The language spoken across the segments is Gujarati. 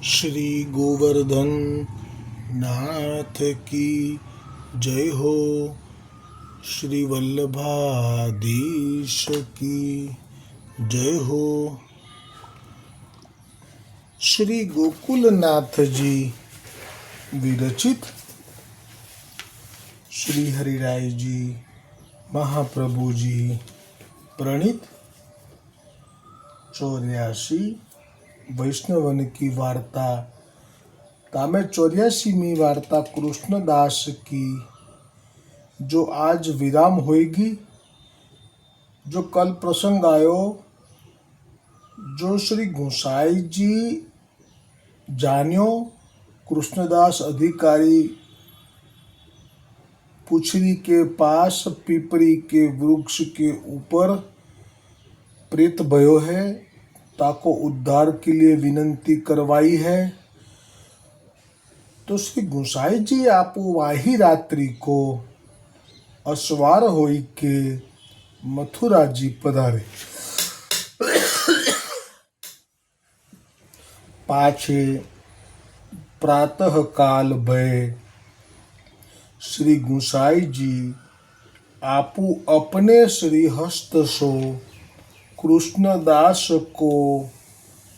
શ્રી ગોવર્ધન નાથ કી જય હો શ્રી વલ્લભાધીશ કી જય હો શ્રી ગોકુલનાથજી વિરચિત શ્રી હરિરાયજી મહાપ્રભુજી પ્રણીત ચોર્યાસી वैष्णवन की वार्ता, तामे चौरासीवीं वार्ता कृष्णदास की, जो आज विराम होएगी, जो कल प्रसंग आयो, जो श्री गोसाई जी जान्यो कृष्णदास अधिकारी पुछरी के पास, पीपरी के वृक्ष के ऊपर प्रेत भयो है। ताको उद्धार के लिए विनंती करवाई है तो श्री गोसाई जी आप वाही रात्रि को અસવાર હોય કે મથુરાજી પધારે પાછે પ્રાતઃકાલ ભય श्री गुसाई जी आपू अपने श्री हस्त सो कृष्णदास को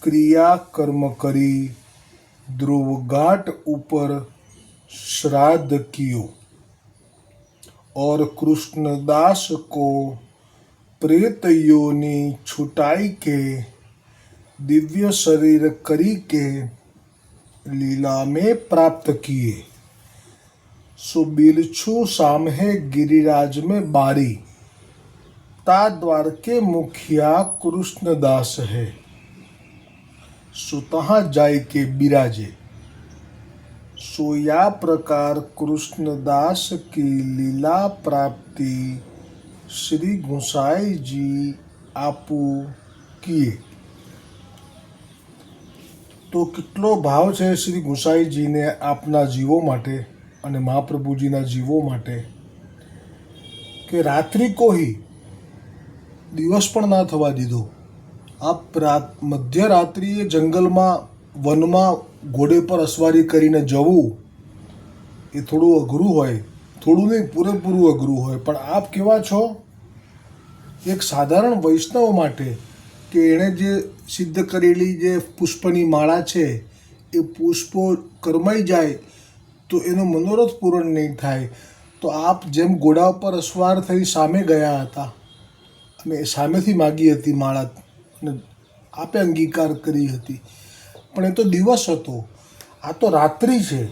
क्रिया कर्म करी ध्रुव घाट ऊपर श्राद्ध कियो और कृष्णदास को प्रेत योनि छुटाई के, दिव्य शरीर करी के लीला में प्राप्त किए। सो बिलछु सामहे गिरिराज में बारी। ता द्वार के मुखिया कृष्णदास है सो तहाँ जाय के बिराजे सो या प्रकार कृष्णदास की लीला प्राप्ति श्री गोसाई जी આપુ કિએ તો કેટલો ભાવ છે શ્રી ગુસાઈજીને આપના જીવો માટે અને મહાપ્રભુજીના જીવો માટે કે રાત્રિ કોઈ દિવસ પણ ના થવા દીધો. આપ રાત, મધ્યરાત્રિએ જંગલમાં, વનમાં, ઘોડે પર અસવારી કરીને જવું, એ થોડું અઘરું હોય. થોડું નહીં, પૂરેપૂરું અઘરું હોય. પણ આપ કેવા છો? એક સાધારણ વૈષ્ણવ માટે કે એણે જે સિદ્ધ કરેલી જે પુષ્પની માળા છે, એ પુષ્પો કરમાઈ જાય, તો એનો મનોરથ પૂરણ નહીં થાય. તો આપ જેમ ઘોડા ઉપર અસવાર થઈ સામે ગયા હતા અને સામેથી માગી હતી માળા અને આપે અંગીકાર કરી હતી. પણ એ તો દિવસ હતો. આ તો રાત્રિ છે.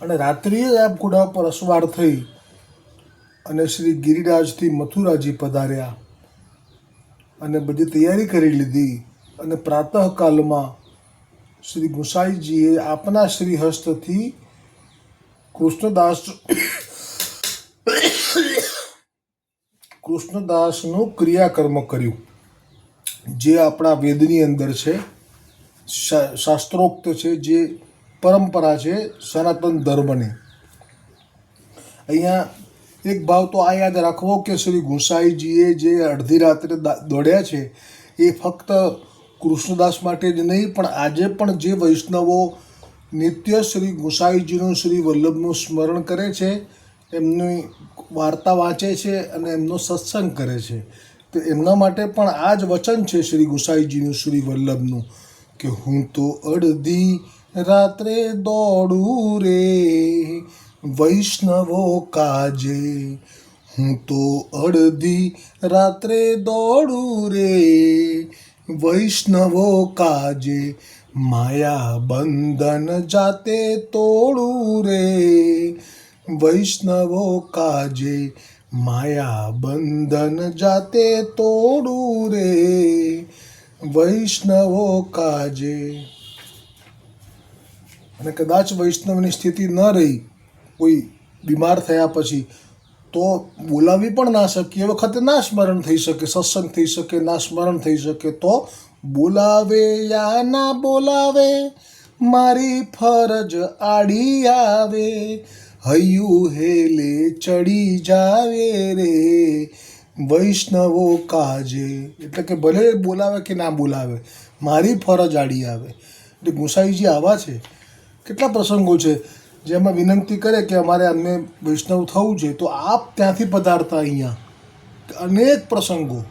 અને રાત્રિએ જ આપ ઘોડા પર અસવાર થઈ અને શ્રી ગિરિરાજથી મથુરાજી પધાર્યા અને બધી તૈયારી કરી લીધી અને પ્રાતઃકાલમાં શ્રી ગુસાઈજીએ આપના શ્રી હસ્તથી કૃષ્ણદાસ કૃષ્ણદાસનું ક્રિયાકર્મ કર્યું. જે આપણા વેદની અંદર છે શાસ્ત્રોક્ત છે, જે પરંપરા છે, સનાતન ધર્મની. અહીંયા એક ભાવ તો આ યાદ રાખવો કે શ્રી ગુસાઈજીએ જે અડધી રાત્રે દોડ્યા છે, એ ફક્ત કૃષ્ણદાસ માટે જ નહીં, પણ આજે પણ જે વૈષ્ણવો નિત્ય શ્રી ગુસાઈજીનું, શ્રી વલ્લભનું સ્મરણ કરે છે એમની વાર્તા વાંચે છે અને એમનો સત્સંગ કરે છે. તો એમના માટે પણ આ જ વચન છે શ્રી ગુસાઈજીનું, શ્રી વલ્લભનું, કે હું તો અડધી રાત્રે દોડું રે, વૈષ્ણવો કાજે. હું તો અડધી રાત્રે દોડું રે, વૈષ્ણવો કાજે. માયા બંધન જાતે તોડું રે વૈષ્ણવો કાજે માયા બંધન જાતે તોડું રે. વૈષ્ણવો કાજે અને કદાચ વૈષ્ણવની સ્થિતિ ન રહી, કોઈ બીમાર થયા પછી, તો બોલાવી પણ ના શકીએ. એ વખતે ના સ્મરણ થઈ શકે, સત્સંગ થઈ શકે, ના સ્મરણ થઈ શકે, તો બોલાવે યા ના બોલાવે, મારી ફરજ આડી આવે. હૈયું હેલે ચડી જાવે રે. વૈષ્ણવો કાજે. એટલે કે ભલે બોલાવે કે ના બોલાવે, મારી ફરજ આડી આવે. એટલે ગુસાઈજી આવા છે. કેટલા પ્રસંગો છે. જેમાં વિનંતી કરે કે અમારે અમને વૈષ્ણવ થવું છે, તો આપ ત્યાંથી પધારતા અહીંયા. અનેક પ્રસંગો.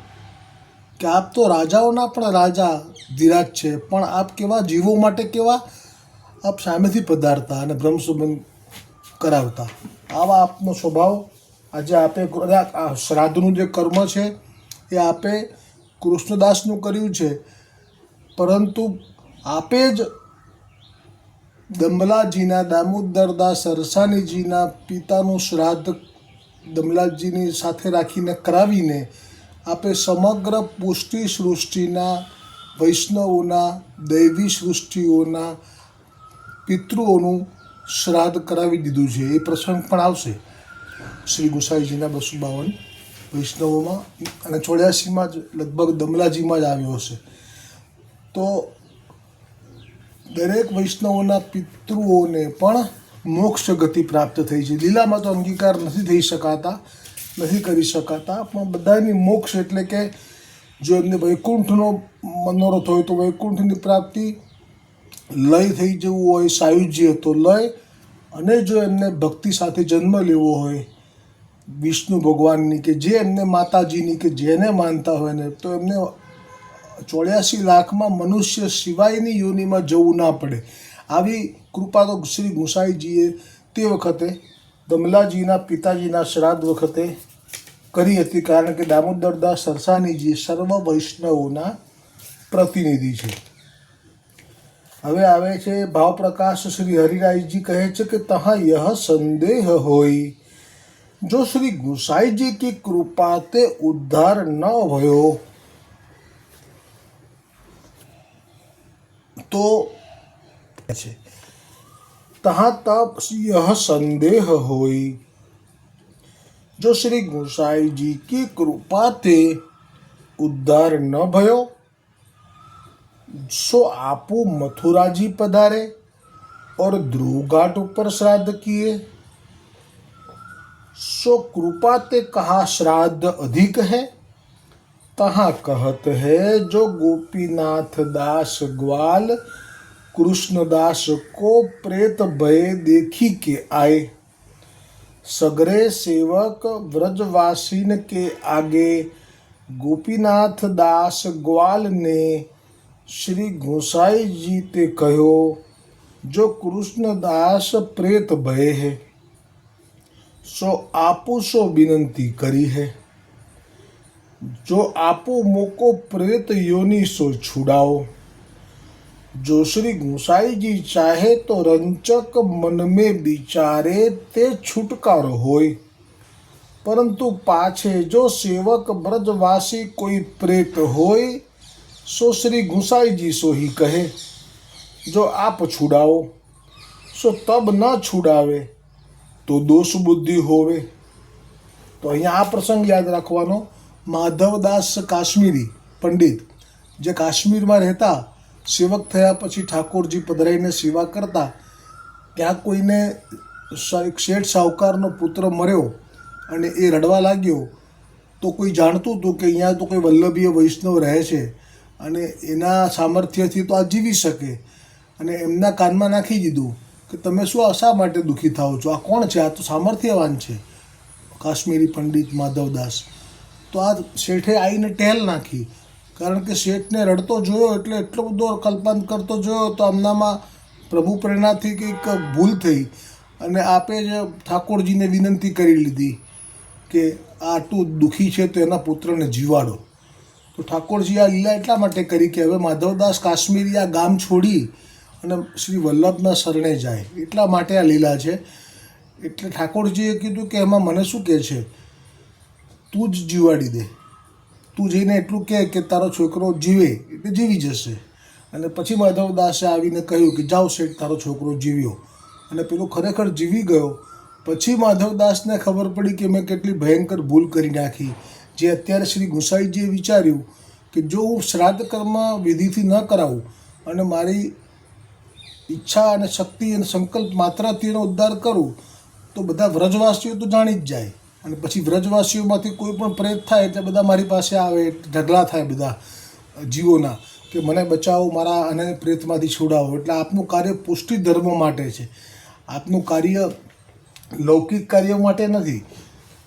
કે આપ તો રાજાઓના પણ રાજા ધીરાજ છે, પણ આપ કેવા જીવો માટે કેવા? આપ સામેથી પધારતા અને બ્રહ્મ સંબંધ કરાવતા. આવા આપનો સ્વભાવ આજે આપે શ્રાદ્ધનું જે કર્મ છે, એ આપે કૃષ્ણદાસનું કર્યું છે. પરંતુ આપે જ દમલાજીના દામોદરદાસ સરસાનીજીના પિતાનું શ્રાદ્ધ દમલાજીની સાથે રાખીને કરાવીને આપે સમગ્ર પુષ્ટિ સૃષ્ટિના, વૈષ્ણવોના, દૈવી સૃષ્ટિઓના પિતૃઓનું શ્રાદ્ધ કરાવી દીધું છે. એ પ્રસંગ પણ આવશે. શ્રી ગુસાઈજીના બસો બાવન વૈષ્ણવોમાં અને ચોર્યાસીમાં જ, લગભગ દમલાજીમાં જ આવ્યો હશે. તો દરેક વૈષ્ણવોના પિતૃઓને પણ મોક્ષ ગતિ પ્રાપ્ત થઈ છે. લીલામાં તો અંગીકાર નથી થઈ શકાતા, નથી કરી શકાતા, પણ બધાની મોક્ષ એટલે કે જો એમને વૈકુંઠનો મનોરથ હોય તો વૈકુંઠની પ્રાપ્તિ લય થઈ જવું હોય, સાયુજ્ય તો લય. અને જો એમને ભક્તિ સાથે જન્મ લેવો હોય, વિષ્ણુ ભગવાનની કે જે એમને માતાજીની કે જેને માનતા હોય ને, તો એમને ચોર્યાસી લાખમાં મનુષ્ય સિવાયની યોનિમાં જવું ના પડે. આવી કૃપા તો શ્રી ગુસાઈજીએ તે વખતે દમલાજીના પિતાજીના શ્રાદ્ધ વખતે કરી હતી, કારણ કે દામોદરદાસ સરસાનીજી સર્વ વૈષ્ણવોના પ્રતિનિધિ છે. હવે આવે છે, ભાવપ્રકાશ શ્રી હરિરાયજી કહે છે કે તહા યહ સંદેહ હોય. જો શ્રી ગુસાઈજી કી કૃપા તે ઉદ્ધાર ન ભયો. તો છે, તહા તપ યહ સંદેહ હોય. જો શ્રી ગુસાઈજી કી કૃપા તે ઉદ્ધાર ન ભયો सो आपू मथुरा जी पधारे और ध्रुव घाट ऊपर श्राद्ध किए। सो कृपा ते कहा श्राद्ध अधिक है, तहाँ कहत है, जो गोपीनाथ दास ग्वाल, कृष्णदास को प्रेत भय देखी के आए। सगरे सेवक व्रजवासीन के आगे गोपीनाथ दास ग्वाल ने શ્રી ગોસાઈજી તે કહ્યો જો કૃષ્ણદાસ પ્રેત ભય હે સો આપો સો વિનંતી કરી હે જો આપો મોકો પ્રેત યોની સો છુડાઓ જો શ્રી ગુસાઈજી ચાહે તો રંચક મન में વિચારે તે છુટકારો હોય પરંતુ પાછે જો સેવક બ્રજવાસી કોઈ પ્રેત હોય સો શ્રી ગુસાઈજી સો ही કહે, જો આપ છુડાવો, સો તબ ન છુડાવે, તો દોષ બુદ્ધિ હોવે. તો અહીંયા આ પ્રસંગ યાદ રાખવાનો માધવદાસ કાશ્મીરી પંડિત, જે કાશ્મીરમાં રહેતા, સેવક થયા પછી ઠાકોરજી પધરાઈને સેવા કરતા, ત્યાં કોઈને શેઠ સાહુકારનો પુત્ર મર્યો અને એ રડવા લાગ્યો, તો કોઈ જાણતું હતું કે અહીંયા તો કોઈ વલ્લભીય વૈષ્ણવ રહે છે. અને એના સામર્થ્યથી તો આ જીવી શકે. અને એમના કાનમાં નાખી દીધું કે તમે શું આ શા માટે દુઃખી થાઓ છો? આ કોણ છે? આ તો સામર્થ્યવાન છે. કાશ્મીરી પંડિત માધવદાસ તો આ શેઠે આવીને ટેલ નાખી. કારણ કે શેઠને રડતો જોયો એટલે એટલો બધો કલ્પન કરતો જોયો તો આમનામાં પ્રભુ પ્રેરણાથી કંઈક ભૂલ થઈ. અને આપે જ ઠાકોરજીને વિનંતી કરી લીધી કે આટલું દુઃખી છે તો એના પુત્રને જીવાડો. તો ઠાકોરજી આ લીલા એટલા માટે કરી કે હવે માધવદાસ કાશ્મીરી આ ગામ છોડી અને શ્રી વલ્લભના શરણે જાય. એટલા માટે આ લીલા છે. એટલે ઠાકોરજીએ કીધું કે એમાં મને શું કહે છે? તું જ જીવાડી દે. તું જઈને એટલું કહે કે તારો છોકરો જીવે, એટલે જીવી જશે. અને પછી માધવદાસે આવીને કહ્યું કે જાઓ શેઠ, તારો છોકરો જીવ્યો. અને પેલો ખરેખર જીવી ગયો. પછી માધવદાસને ખબર પડી કે મેં કેટલી ભયંકર ભૂલ કરી નાખી. જે અત્યારે શ્રી ગોસાઈજીએ વિચાર્યું કે જો હું શ્રાદ્ધ કર્મ વિધિથી ન કરાવું અને મારી ઈચ્છા અને શક્તિ અને સંકલ્પ માત્ર એનો ઉદ્ધાર કરું, તો બધા વ્રજવાસીઓ તો જાણી જ જાય. અને પછી વ્રજવાસીઓમાંથી કોઈ પણ પ્રેત થાય એટલે બધા મારી પાસે આવે, ઢગલા થાય બધા જીવોના કે મને બચાવો, મારા અને પ્રેતમાંથી છોડાવો. એટલે આપનું કાર્ય પુષ્ટિ ધર્મ માટે છે. આપનું કાર્ય લૌકિક કાર્ય માટે નથી.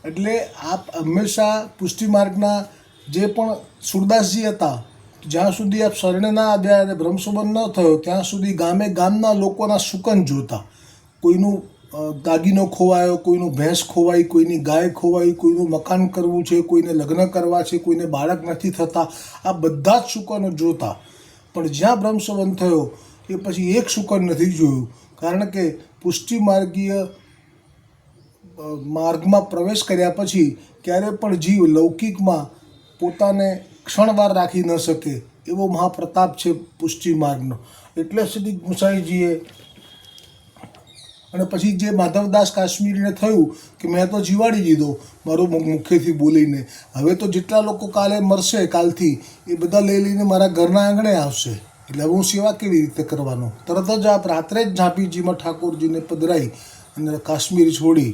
એટલે આપ હંમેશા પુષ્ટિ માર્ગના જે પણ સુરદાસજી હતા જ્યાં સુધી આપ શરણે ના આવ્યા અને ભ્રમસોબન ન થયો ત્યાં સુધી ગામે ગામના લોકોના સુકન જોતા. કોઈનું દાગીનો ખોવાયો કોઈનું ભેંસ ખોવાઈ કોઈની ગાય ખોવાઈ કોઈનું મકાન કરવું છે કોઈને લગ્ન કરવા છે કોઈને બાળક નથી થતા. આ બધા જ સુકનો જોતા. પણ જ્યાં બ્રહ્મસંબંધ થયો એ પછી એક સુકન નથી જોયું. કારણ કે પુષ્ટિ માર્ગીય અ, માર્ગમાં પ્રવેશ કર્યા પછી ક્યારે પણ જીવ લૌકિકમાં પોતાને ક્ષણવાર રાખી ન શકે એવો મહાપ્રતાપ છે પુષ્ટિ માર્ગનો. એટલે સુધી ગુસાઈજીએ અને પછી જે માધવદાસ કાશ્મીરીને થયું કે મેં તો જીવાડી દીધો, મારું મુખ્યથી બોલીને. હવે તો જેટલા લોકો કાલે મરશે કાલથી, એ બધા લઈ લઈને મારા ઘરના આંગણે આવશે. એટલે હું સેવા કેવી રીતે કરવાનો? તરત જ આપ રાત્રે જ ઝાંપીજીમાં ઠાકોરજીને પધરાઈ અને કાશ્મીર છોડી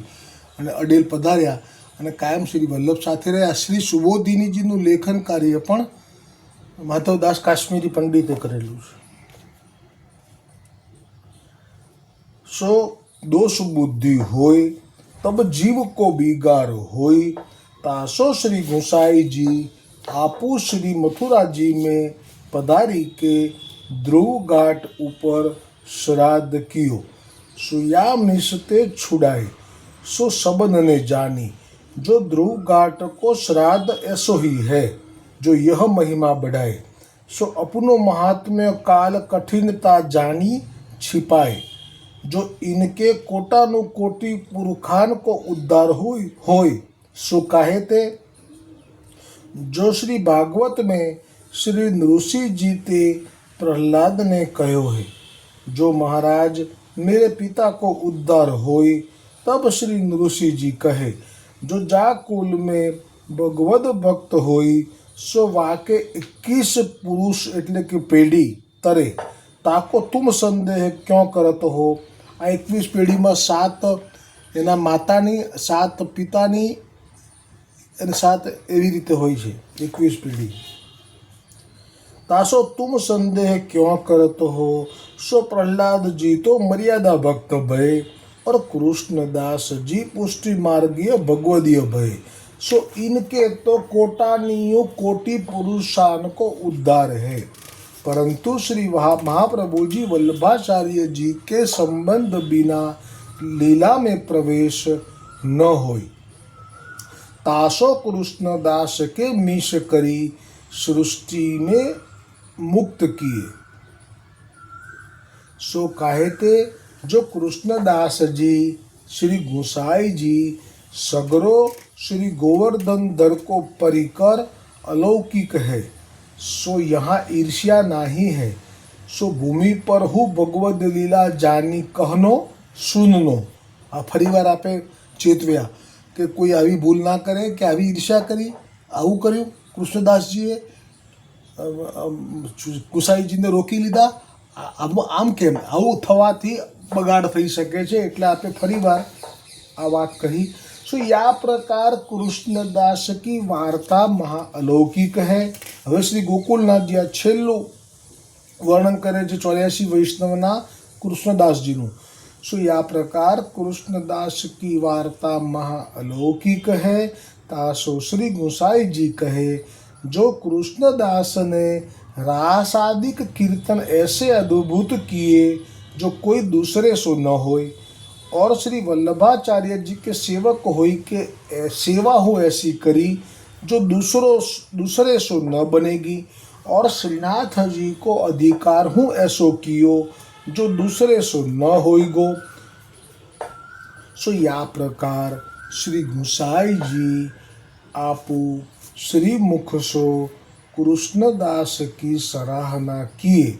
અને અડેલ પધાર્યા અને કાયમ શ્રી વલ્લભ સાથે રહ્યા. શ્રી સુબોધિનીજીનું લેખન કાર્ય પણ માધવદાસ કાશ્મીરી પંડિતે કરેલું છે. સો દોષ બુદ્ધિ હોય, તબ જીવ કો બિગાર હોય, તાસો શ્રી ગોસાઈજી આપુ શ્રી મથુરાજી મેં પધારી કે ધ્રુવ ઘાટ ઉપર શ્રાદ્ધ કિયો. સુયા મિશતે છુડાય. सो सबन ने जानी, जो ध्रुव घाट को श्राद्ध ऐसो ही है, जो यह महिमा बढ़ाए। सो अपनो महात्म्य काल कठिनता जानी छिपाए, जो इनके कोटानु कोटि पुरखान को उद्धार हुई होय सो काहे ते? जो श्री भागवत में श्री नृषि जी ते प्रहलाद ने कहो है, जो महाराज मेरे पिता को उद्धार होय તબ શ્રી નૃષિજી કહે જો જા કુલ મેં ભગવદ ભક્ત હોય સો વાકે એકવીસ પુરુષ એટલે કે પેઢી તરે તાકો તુમ સંદેહ ક્યાં કરત હો આ એકવીસ પેઢીમાં સાત એના માતાની સાત પિતાની અને સાત એવી રીતે હોય છે એકવીસ પેઢી તાસો તુમ સંદેહ ક્યો કરતો હો સો પ્રહલાદજી તો મર્યાદા ભક્ત ભય और कृष्णदास जी पुष्टि मार्गीय भगवदीय भय। सो इनके तो कोटानियो कोटि पुरुषान को उद्धार है। परंतु श्री महाप्रभु जी वल्लभाचार्य जी के संबंध बिना लीला में प्रवेश न हो तासो कृष्णदास के मिश करी सृष्टि में मुक्त किए। सो काहे ते जो कृष्णदास जी श्री गोसाई जी सगरो श्री गोवर्धन दर को परिकर अलौकिक है सो यहाँ ईर्ष्या नहीं है सो भूमि पर હું ભગવદ લીલા જાની કહનો સુનનો આ ફરીવાર આપે ચેતવ્યા કે કોઈ આવી ભૂલ ના કરે કે આવી ઈર્ષ્યા કરી આવું કર્યું કૃષ્ણદાસજીએ કુસાઈજીને રોકી લીધા આ- આમ આમ કેમ આવું થવાથી બગાડ થઈ શકે છે એટલે આપણે ફરીવાર આ વાત કહી. સો યા પ્રકાર કૃષ્ણદાસ કી વાર્તા મહાઅલૌકિક હે. હવે શ્રી ગોકુલનાથજી આ છેલ્લું વર્ણન કરે છે ચોર્યાસી વૈષ્ણવના કૃષ્ણદાસજીનું. સો યા પ્રકાર કૃષ્ણદાસ કી વાર્તા મહાઅલૌકિક હે. તાસો શ્રી ગોસાઈજી કહે, જો કૃષ્ણદાસને રાસાદિક કીર્તન એસે અદ્ભુત કીએ जो कोई दूसरे सो न होय और श्री वल्लभाचार्य जी के सेवक होई के सेवा हो ऐसी करी, जो दूसरों, दूसरे सो न बनेगी। और श्रीनाथ जी को अधिकार हूँ ऐसो कियो, जो दूसरे सो न होइगो सो या प्रकार श्री गुसाई जी आपू श्री मुख सो कृष्णदास की सराहना किए।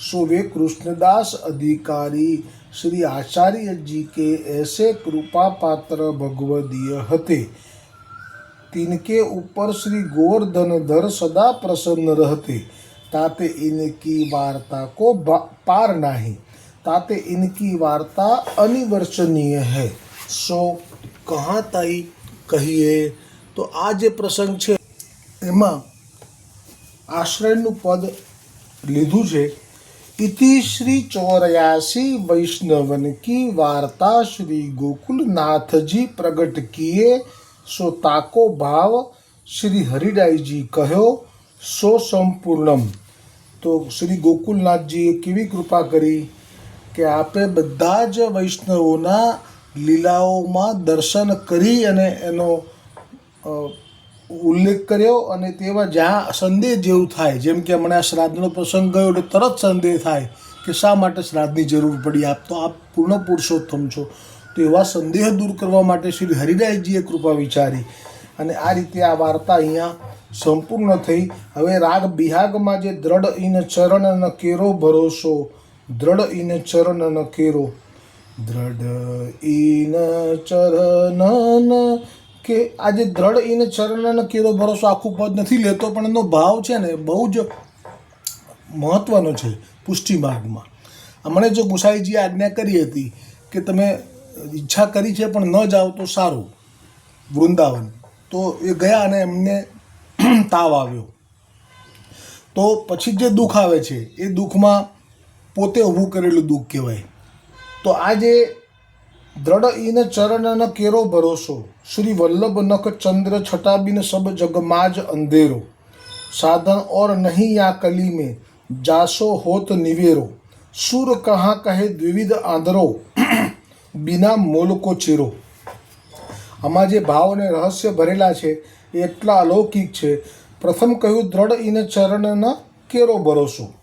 सो वे कृष्णदास अधिकारी श्री आचार्य जी के ऐसे कृपा पात्र भगवदीय हते तिनके ऊपर श्री गोवर्धन धर सदा प्रसन्न रहते ताते इनकी वार्ता को बा- पार नहीं ताते इनकी वार्ता अनिवर्चनीय है सो कहाँ ताई કહીએ તો આ જે પ્રસંગ છે એમાં આશ્રયનું પદ લીધું છે ઇતિ શ્રી ચોર્યાસી વૈષ્ણવન કી વાર્તા શ્રી ગોકુલનાથજી પ્રગટ કિએ સો તાકો ભાવ શ્રી હરિરાયજી કહ્યો સો સંપૂર્ણમ તો શ્રી ગોકુલનાથજીએ કેવી કૃપા કરી કે આપે બધા જ વૈષ્ણવોના લીલાઓમાં દર્શન કરી અને એનો ઉલ્લેખ કર્યો અને તેમાં જ્યાં સંદેહ જેવું થાય, જેમ કે હમણાં શ્રાદ્ધનો પ્રસંગ ગયો એટલે તરત સંદેહ થાય કે શા માટે શ્રાદ્ધની જરૂર પડી? આપ તો આપ પૂર્ણ પુરુષોત્તમ છો. તો એવા સંદેહ દૂર કરવા માટે શ્રી હરિરાયજીએ કૃપા વિચારી અને આ રીતે આ વાર્તા અહીંયા સંપૂર્ણ થઈ. હવે રાગ બિહાગમાં જે દ્રઢ ઇન ચરણ ન કેરો ભરોસો, દ્રઢ ઇન ચરણ ન કેરો, દ્રઢ ઇન ચરણ કે આજે દ્રઢ એને ચરણનો કેરો ભરોસો આખું પદ નથી લેતો, પણ એનો ભાવ છે ને બહુ જ મહત્વનો છે પુષ્ટિ માર્ગમાં. હમણાં જો ગુસાઈજીએ આજ્ઞા કરી હતી કે તમે ઈચ્છા કરી છે પણ ન જાઓ તો સારું, વૃંદાવન. તો એ ગયા અને એમને તાવ આવ્યો. તો પછી જે દુઃખ આવે છે, એ દુઃખમાં પોતે ઊભું કરેલું દુઃખ કહેવાય. તો આ જે દ્રઢ ઈન ચરણ કેરો ભરોસો. શ્રી વલ્લભ નખ ચંદ્ર છટાબિન સબ જગમાજ અંધેરો. સાધન ઓર નહીં યા કલી મેં જાસો હોત નિવેરો. સુર કહા કહે દ્વિવિધ આંધરો, બિના મોલકો ચીરો. આમાં જે ભાવ અને રહસ્ય ભરેલા છે, એ એટલા અલૌકિક છે. પ્રથમ કહ્યું, દ્રઢ ઇન ચરણ કેરો ભરોસો.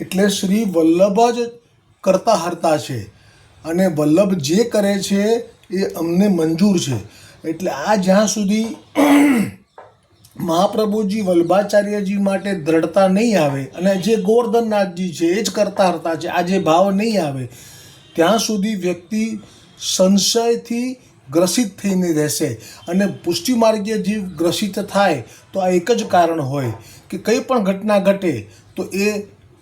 એટલે શ્રી વલ્લભ જ કરતા હરતા છે. અને વલ્લભ જે કરે છે એ અમને મંજૂર છે. એટલે આ જ્યાં સુધી મહાપ્રભુજી વલ્ભાચાર્યજી માટે દ્રઢતા નહીં આવે અને જે ગોવર્ધનનાથજી છે એ જ કરતા હરતા છે, આ જે ભાવ નહીં આવે, ત્યાં સુધી વ્યક્તિ સંશયથી ગ્રસિત થઈને રહેશે અને પુષ્ટિ માર્ગીય જીવ ગ્રસિત થાય તો આ એક જ કારણ હોય કે કંઈ પણ ઘટના ઘટે તો એ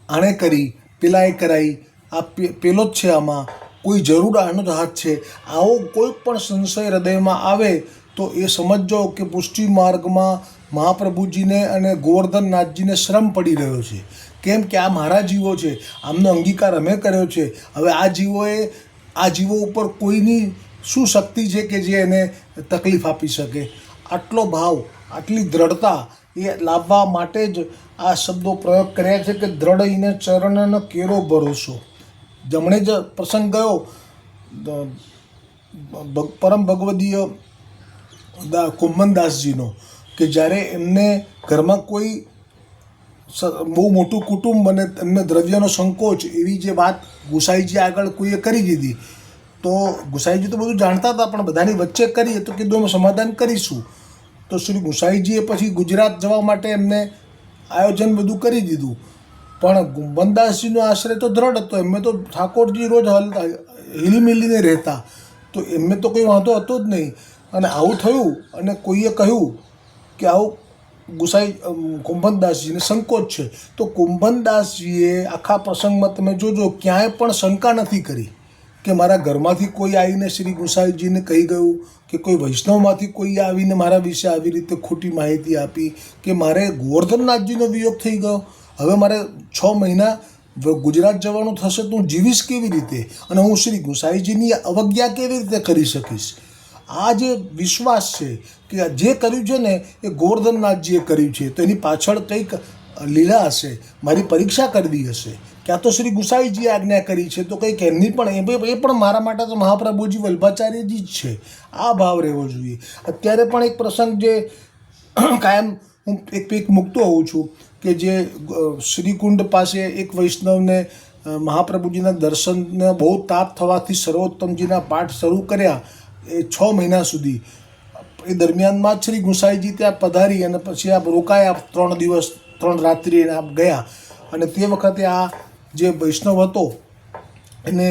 આણે કરી, પેલાએ કરાઈ, આ પેલો જ છે આમાં કોઈ જરૂર હાથ છે. આવો કોઈ પણ સંશય હૃદયમાં આવે તો એ સમજો કે પુષ્ટિ માર્ગમાં મહાપ્રભુજીને અને ગોવર્ધનનાથજીને શ્રમ પડી રહ્યો છે. કેમ કે આ મારા જીવો છે. આમનો અંગીકાર અમે કર્યો છે. હવે આ જીવોએ, આ જીવો ઉપર કોઈની શું શક્તિ છે કે જે એને તકલીફ આપી શકે? આટલો ભાવ, આટલી દ્રઢતા એ લાવવા માટે જ આ શબ્દો પ્રયોગ કર્યા છે કે દ્રઢ ઇને ચરણનો કેરો ભરોસો. જમણે જ પ્રસંગ ગયો. પરમ ભગવદીય કુંભનદાસજીનો કે જ્યારે એમને ઘરમાં કોઈ બહુ મોટું કુટુંબ અને એમને દ્રવ્યનો સંકોચ એવી જે વાત ગુસાઈજી આગળ કોઈએ કરી દીધી, તો ગુસાઈજી તો બધું જાણતા હતા, પણ બધાની વચ્ચે કરીએ તો કીધું અમે સમાધાન કરીશું. તો શ્રી ગુસાઈજીએ પછી ગુજરાત જવા માટે એમને આયોજન બધું કરી દીધું. પણ ગુંબનદાસજીનો આશ્રય તો દ્રઢ હતો. એમને તો ઠાકોરજી રોજ હલતા હિલીમિલીને રહેતા. તો એમને તો કોઈ વાંધો હતો જ નહીં. અને આવું થયું અને કોઈએ કહ્યું કે આવું ગુસાઈ કુંભનદાસજીને સંકોચ છે. તો કુંભનદાસજીએ આખા પ્રસંગમાં તમે જોજો, ક્યાંય પણ શંકા નથી કરી કે મારા ઘરમાંથી કોઈ આવીને શ્રી ગુસાઈજીને કહી ગયું કે કોઈ વૈષ્ણવમાંથી કોઈ આવીને મારા વિશે આવી રીતે ખોટી માહિતી આપી કે મારે ગોવર્ધનનાથજીનો વિયોગ થઈ ગયો. હવે મારે છ મહિના ગુજરાત જવાનું થશે તો હું જીવીશ કેવી રીતે? અને હું શ્રી ગુસાઈજીની અવજ્ઞા કેવી રીતે કરી શકીશ? આ જે વિશ્વાસ છે કે જે કર્યું છે ને, એ ગોવર્ધનનાથજીએ કર્યું છે, તો એની પાછળ કંઈક લીલા હશે, મારી પરીક્ષા કરવી હશે. ક્યાં તો શ્રી ગુસાઈજીએ આજ્ઞા કરી છે, તો કંઈક એમની પણ, એ એ પણ મારા માટે તો મહાપ્રભુજી વલ્ભાચાર્યજી જ છે. આ ભાવ રહેવો જોઈએ. અત્યારે પણ એક પ્રસંગ જે કાયમ હું એક પીક મૂકતો હોઉં છું. કે જે શ્રીકુંડ પાસે એક વૈષ્ણવને મહાપ્રભુજીના દર્શનને બહુ તાપ થવાથી સર્વોત્તમજીના પાઠ શરૂ કર્યા એ છ મહિના સુધી. એ દરમિયાનમાં શ્રી ગુસાઈજી ત્યાં પધારી અને પછી આપ રોકાયા ત્રણ દિવસ, ત્રણ રાત્રિ એને આપ ગયા. અને તે વખતે આ જે વૈષ્ણવ હતો, એને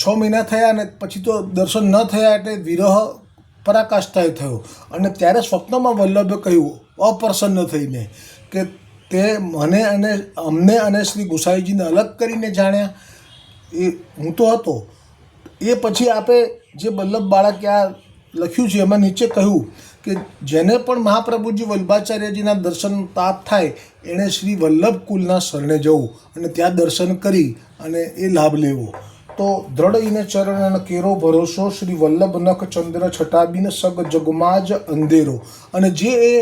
છ મહિના થયા અને પછી તો દર્શન ન થયા એટલે વિરહ પરાકાષ્ઠાએ થયો. અને ત્યારે સ્વપ્નમાં વલ્લભે કહ્યું, અપ્રસન્ન થઈને, કે તે મને અને અમને અને શ્રી ગુસાઈજીને અલગ કરીને જાણ્યા. એ હું તો હતો. એ પછી આપે જે વલ્લભ બાળકે આ લખ્યું છે એમાં નીચે કહ્યું કે જેને પણ મહાપ્રભુજી વલ્ભાચાર્યજીના દર્શન પ્રાપ્ત થાય, એણે શ્રી વલ્લભ કુલના શરણે જવું અને ત્યાં દર્શન કરી અને એ લાભ લેવો. તો દ્રઢ ઇને ચરણ કેરો ભરોસો, શ્રી વલ્લભ નખ ચંદ્ર છટાબીન સગ જગમાં જ અંધેરો. અને જે એ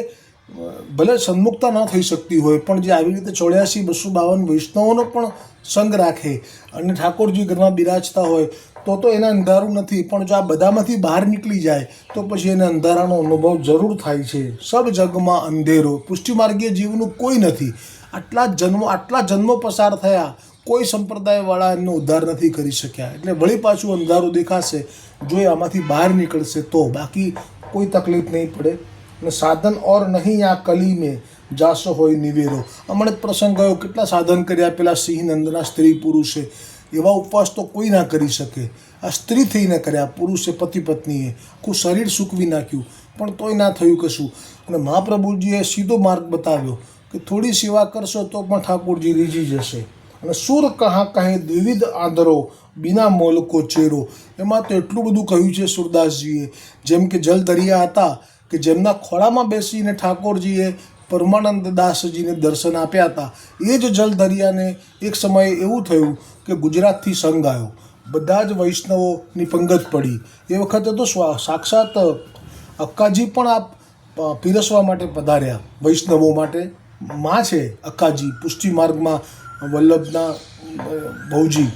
ભલે સન્મુખતા ન થઈ શકતી હોય, પણ જે આવી રીતે ચોર્યાસી, બસો બાવન વૈષ્ણવોનો પણ સંગ રાખે અને ઠાકોરજી ઘરમાં બિરાજતા હોય, તો તો એને અંધારું નથી. પણ જો આ બધામાંથી બહાર નીકળી જાય, તો પછી એને અંધારાનો અનુભવ જરૂર થાય છે. સબ જગમાં અંધેરો. પુષ્ટિમાર્ગીય જીવનું કોઈ નથી. આટલા જન્મો આટલા જન્મો પસાર થયા, કોઈ સંપ્રદાયવાળા એમનો ઉદ્ધાર નથી કરી શક્યા. એટલે વળી પાછું અંધારું દેખાશે, જો એ આમાંથી બહાર નીકળશે તો. બાકી કોઈ તકલીફ નહીં પડે. અને સાધન ઓર નહીં આ કલી મેં જાસો હોય નિવેરો. જ પ્રસંગ ગયો, કેટલા સાધન કર્યા? પેલા સિંહ નંદના સ્ત્રી પુરુષે. એવા ઉપવાસ તો કોઈ ના કરી શકે. આ સ્ત્રી થઈને કર્યા, પુરુષે પતિ પત્નીએ. આખું શરીર સૂકવી નાખ્યું. પણ તોય ના થયું કશું. અને મહાપ્રભુજીએ સીધો માર્ગ બતાવ્યો કે થોડી સેવા કરશો તો પણ ઠાકોરજી રીઝી જશે. અને સુર કહા કહે દ્વિવિધ આદરો બિના મોલકો ચેરો. એમાં તો એટલું બધું કહ્યું છે સુરદાસજીએ. જેમ કે જલ દરિયા હતા કે જેમના ખોળામાં બેસીને ઠાકોરજીએ પરમાનંદ દાસજીને દર્શન આપ્યા હતા, એ જ જલ દરિયાને એક સમયે એવું થયું કે ગુજરાતથી સંઘ આવ્યો. બધા જ વૈષ્ણવોની પંગત પડી. એ વખતે તો સાક્ષાત અક્કાજી પણ આ પીરસવા માટે પધાર્યા. વૈષ્ણવો માટે માં છે અક્કાજી, પુષ્ટિ માર્ગમાં વલ્લભના ભૌજી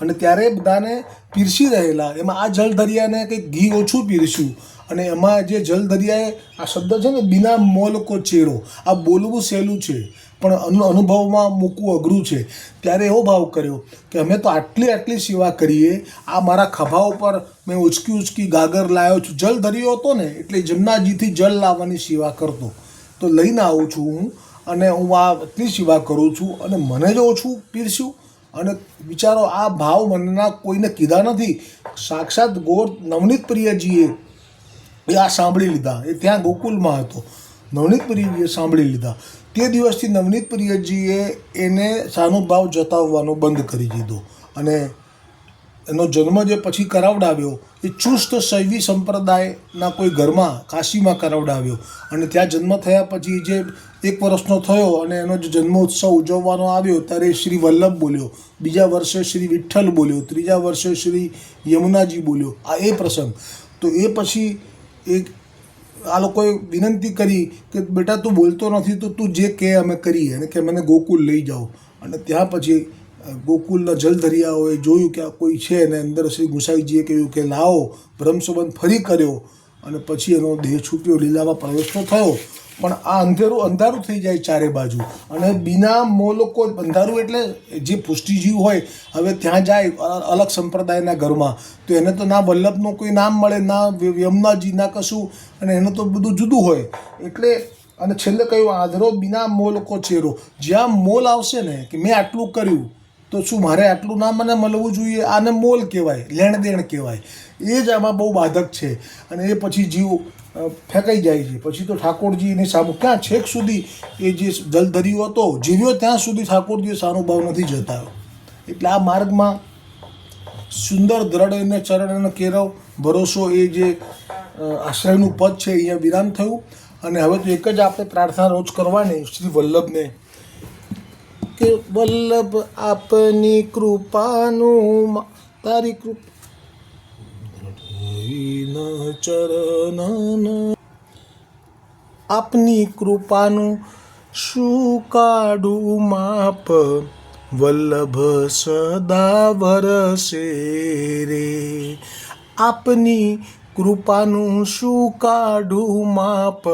અને ત્યારે બધાને પીરસી રહેલા. એમાં આ જલધરિયાને કંઈક ઘી ઓછું પીરસ્યું. અને એમાં જે જલ દરિયાએ આ શબ્દ છે ને, બિના મોલકો ચેરો આ બોલવું સહેલું છે, પણ અનુ, અનુભવમાં મૂકવું અઘરું છે. ત્યારે એવો ભાવ કર્યો કે અમે તો આટલી આટલી સેવા કરીએ, આ મારા ખભા ઉપર મેં ઉચકી ઉચકી ગાગર લાવ્યો છું. જલ દરિયો હતો ને, એટલે જમનાજીથી જલ લાવવાની સેવા કરતો. તો લઈને આવું છું હું, અને હું આ આટલી સેવા કરું છું, અને મને જ ઓછું પીરસ્યું. અને વિચારો, આ ભાવ મનના કોઈને કીધા નથી. સાક્ષાત ગોર નવનીત પ્રિયજીએ એ આ સાંભળી લીધા. એ ત્યાં ગોકુલમાં હતો. નવનીત સાંભળી લીધા. તે દિવસથી નવનીત એને સાનુભાવ જતાવવાનો બંધ કરી દીધો અને એનો જન્મ જે પછી કરાવડાવ્યો એ ચુસ્ત શૈવી સંપ્રદાયના કોઈ ઘરમાં કાશીમાં કરાવડાવ્યો. અને ત્યાં જન્મ થયા પછી જે એક વર્ષનો થયો અને એનો જે જન્મોત્સવ ઉજવવાનો આવ્યો ત્યારે શ્રી વલ્લભ બોલ્યો. બીજા વર્ષે શ્રી વિઠ્ઠલ બોલ્યો. ત્રીજા વર્ષે શ્રી યમુનાજી બોલ્યો. આ એ પ્રસંગ. તો એ પછી એક આ લોકોએ વિનંતી કરી કે બેટા તું બોલતો નથી તો તું જે કહે અમે કરીએ. અને કે મને ગોકુલ લઈ જાઓ. અને ત્યાં પછી ગોકુલના જલદરિયાઓએ જોયું કે આ કોઈ છે અને અંદર શ્રી ગુસાઈજીએ કહ્યું કે લાવો. બ્રહ્મસંબંધ ફરી કર્યો. અને પછી એનો દેહ છૂટ્યો લીલામાં પ્રવેશ તો થયો. પણ આ અંધેરું અંધારું થઈ જાય ચારે બાજુ. અને બિના મોલોકો અંધારું એટલે જે પુષ્ટિજીવ હોય, હવે ત્યાં જાય અલગ સંપ્રદાયના ઘરમાં. તો એને તો ના વલ્લભનું કોઈ નામ મળે, ના યમુનાજી, ના કશું. અને એનું તો બધું જુદું હોય. એટલે અને છેલ્લે કહ્યું, આધરો બિના મોલકો ચેરો. જ્યાં મોલ આવશે ને, કે મેં આટલું કર્યું, તો શું મારે આટલું ના મને મળવું જોઈએ? આને મોલ કહેવાય લેણ દેણ કહેવાય. એ જ આમાં બહુ બાધક છે. અને એ પછી જીવ ફેંકાઈ જાય છે. પછી તો ઠાકોરજી એની સામુ ક્યાં છેક સુધી એ જે જલધરીઓ હતો, જીવ્યો ત્યાં સુધી ઠાકોરજીએ સાનુભાવ નથી જતા. એટલે આ માર્ગમાં સુંદર દ્રઢ એને ચરણ અને કેરવ, ભરોસો એ જે આશ્રયનું પદ છે, અહીંયા વિરામ થયું. અને હવે તો એક જ આપણે પ્રાર્થના રોજ કરવાની, શ્રી વલ્લભને. કે વલ્લભ આપની કૃપાનું તારી કૃપા ચરણ આપની કૃપાનું શું કાઢું માપ વલ્લભ સદા વરસે રે આપની કૃપાનું શું કાઢું માપ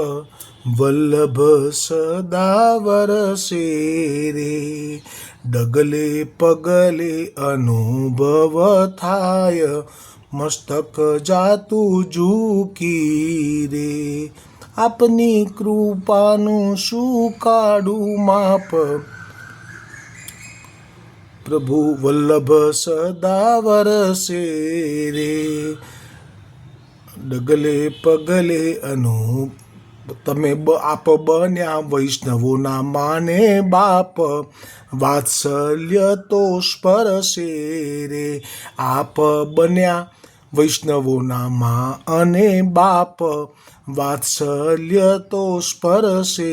વલ્લભ સદા વરસે રે ડગલે પગલે અનુભવ થાય મસ્તક જાતું ઝૂકી રે. આપની કૃપાનું શું કાઢું માપ? પ્રભુ વલ્લભ સદા વરસે રે. ડગલે પગલે અનુ તમે આપ બન્યા વૈષ્ણવોના માને બાપ, વાત્સલ્ય તો સ્પરશે રે આપ બન્યા વૈષ્ણવોના મા અને બાપ, વાત્સલ્ય તો સ્પર્શે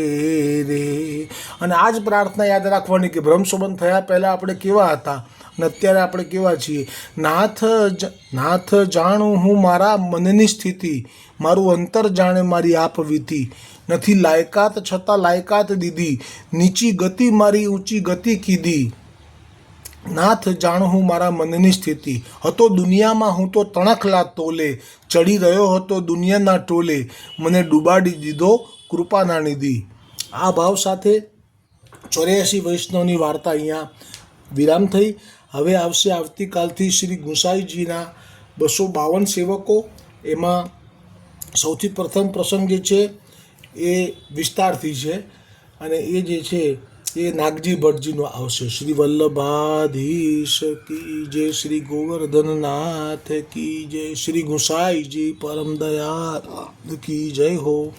રે અને આ જ પ્રાર્થના યાદ રાખવાની કે બ્રહ્મસંબંધ થયા પહેલાં આપણે કેવા હતા? અને અત્યારે આપણે કેવા છીએ? નાથ નાથ જાણું હું મારા મનની સ્થિતિ, મારું અંતર જાણે મારી આપ વીતી. નથી લાયકાત છતાં લાયકાત દીધી, નીચી ગતિ મારી ઊંચી ગતિ કીધી. નાથ જાણ હું મારા મનની સ્થિતિ, હતો દુનિયામાં હું તો તણખલા તોલે, ચડી રહ્યો હતો દુનિયાના ટોલે, મને ડૂબાડી દીધો કૃપાના નિધિ. આ ભાવ સાથે ચોર્યાસી વૈષ્ણવની વાર્તા અહીંયા વિરામ થઈ. હવે આવશે આવતીકાલથી શ્રી ગુસાઈજીના બસો બાવન સેવકો. એમાં સૌથી પ્રથમ પ્રસંગ જે છે એ વિસ્તારથી છે અને એ જે છે એ નાગજી ભટ્ટજીનો આવશે. શ્રી વલ્લભાધીશ કી જય શ્રી ગોવર્ધનનાથ કી જય શ્રી ગુસાઈજી પરમ દયા કી જય હો.